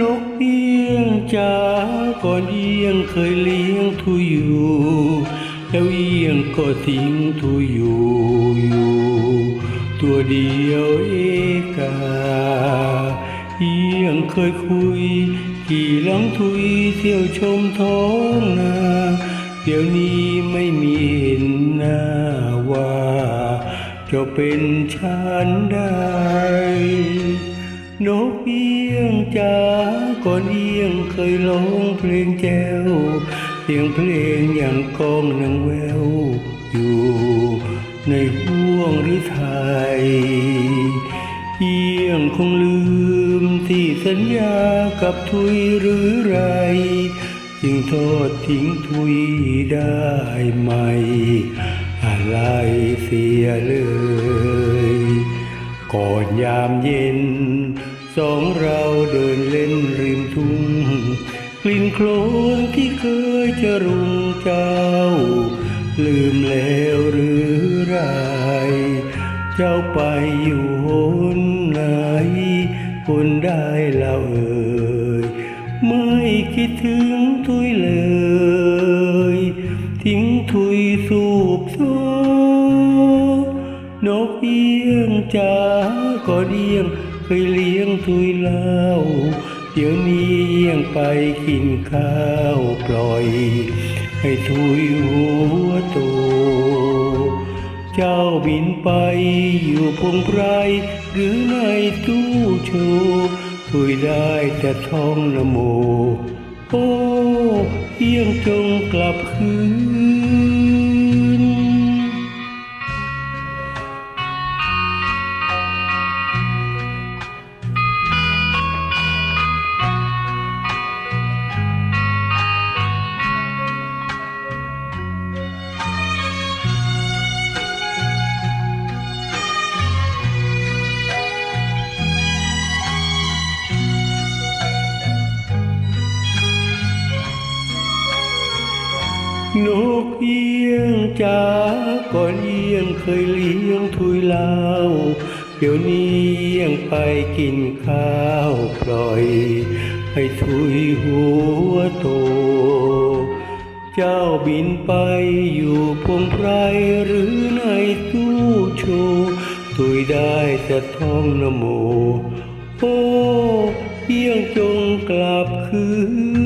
นกเอี้ยงจ๋าก่อนเอี้ยงเคยเลี้ยงทุยอยู่แล้วเอี้ยงก็ทิ้งทุยอยู่อยู่ ตัวเดียวเอกาเอี้ยงเคยคุยกี่หลังทุยเที่ยวชมท้องนาเดี๋ยวนี้ไม่มีเห็นหน้าว่า จะเป็นฉันได้ นกเอี้ยงจ๋าก่อนเอี้ยงเคยร้องเพลงแจ้วเสียงเพลงอย่างกองนังแวว อยู่ในห่วงหรือไทยเอี้ยงคงลืมที่สัญญากับทุยหรือไรจึงโทษทิ้งทุยได้ไหม อะไรเสียเลย ก่อนยามเย็น สองเราเดินเล่นริมทุ่ง กลิ่นโคลนที่เคยจะรุงเจ้า ลืมแล้วหรือไร เจ้าไปอยู่หนไหนคนได้เล่าเอ่ยไม่คิดถึงทุยเลย ทิ้งทุยสูบโซ นกเอี้ยงจ๋าก็เดี้ยงเคยเลี้ยงทุยเล่า เดี๋ยวนี้เอี้ยงไปกินข้าวปล่อย ให้ทุยหัวโต เจ้าบินไปอยู่พงไพรหรือในตู้โชว์ทุยได้แต่ท่องนโม โอ้เอี้ยงจงกลับคืน นกเอี้ยงจาก่อนเอี้ยงเคยเลี้ยงทุยเล่าเดี๋ยวนี้เอี้ยงไปกินข้าวปล่อย ให้ทุยหัวโต เจ้าบินไปอยู่พงไพรหรือในตู้โชว์ทุยได้แต่ท่องนโม โอ้เอี้ยงจงกลับคืน